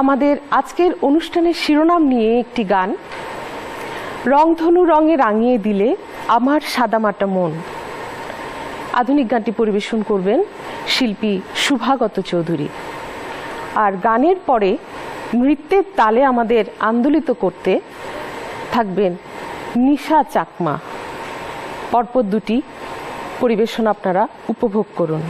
আমাদের আজকের অনুষ্ঠানের শিরোনাম নিয়ে একটি গান। রংধনু রঙে রাঙিয়ে দিলে আমার সাদামাটা মন। আধুনিক গানটি পরিবেশন করবেন শিল্পী শুভাগত চৌধুরী। আর গানের পরে নৃত্যের তালে আমাদের আন্দোলিত করতে থাকবেন নিশা চাকমা। পরপর দুটি পরিবেশন আপনারা উপভোগ করুন।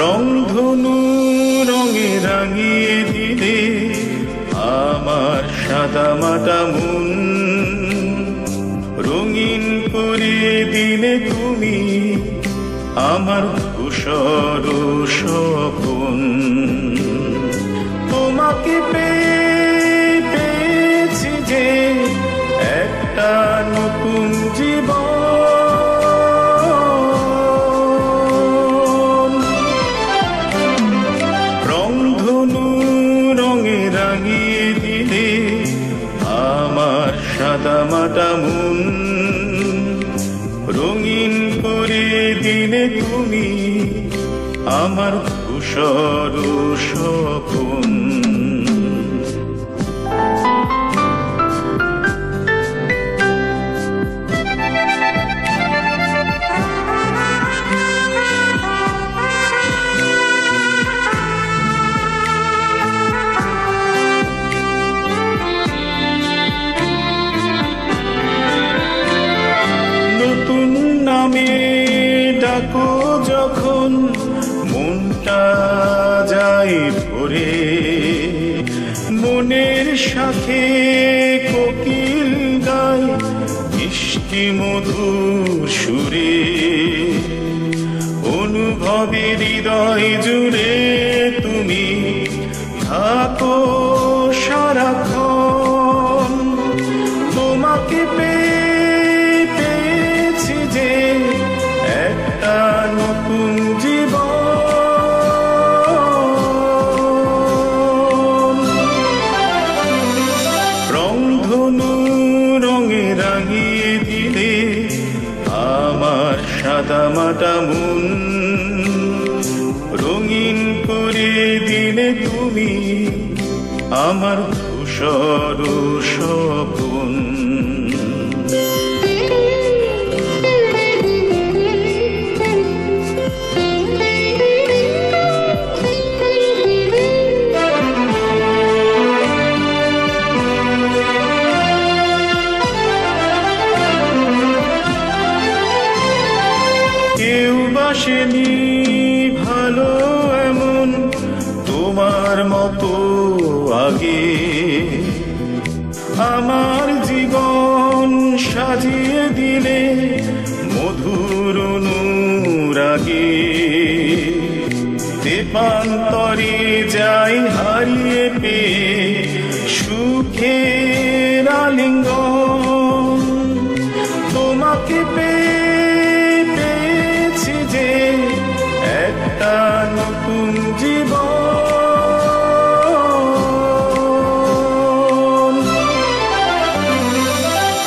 রংধনু রঙে রাঙিয়ে দিলে আমার সাদা মাটা মন। রঙিন করে দিলে তুমি আমার ধূসর স্বপন। তোমাকে পেয়ে আমার সাদা মাটা মন। রঙিন করে দিনে তুমি আমার ধূসর স্বপন। সাথে কোকিল গায় মিষ্টি মধুর সুরে। অনুভবে হৃদয় জুড়ে তুমি থাকো। সাদা মাটা মন রঙিন করে দিলে তুমি আমার ধূসর স্বপন। বাসেনি ভালো এমন তোমার মতো আগে। আমার জীবন সাজিয়ে দিলে মধুর অনুরাগে। দেবান্তরে যাই হারিয়ে পেয়ে সুখের আলিঙ্গন জীবন।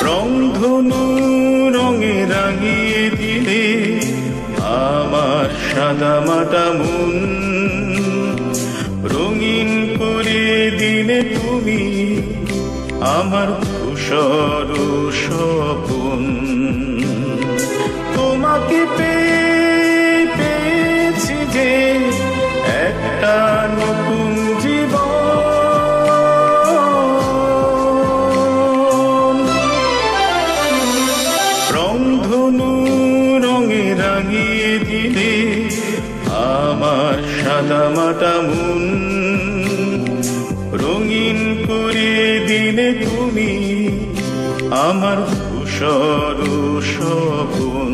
রংধনু রঙে রাঙিয়ে দিলে আমার সাদা মাটা মন। রঙিন করে দিলে তুমি আমার ধূসর স্বপন। তোমাকে পেয়ে একটা নতুন জীবন। রংধনু রঙে রাঙিয়ে দিলে আমার সাদা মাটা মন। রঙিন করে দিলে তুমি আমার ধূসর স্বপন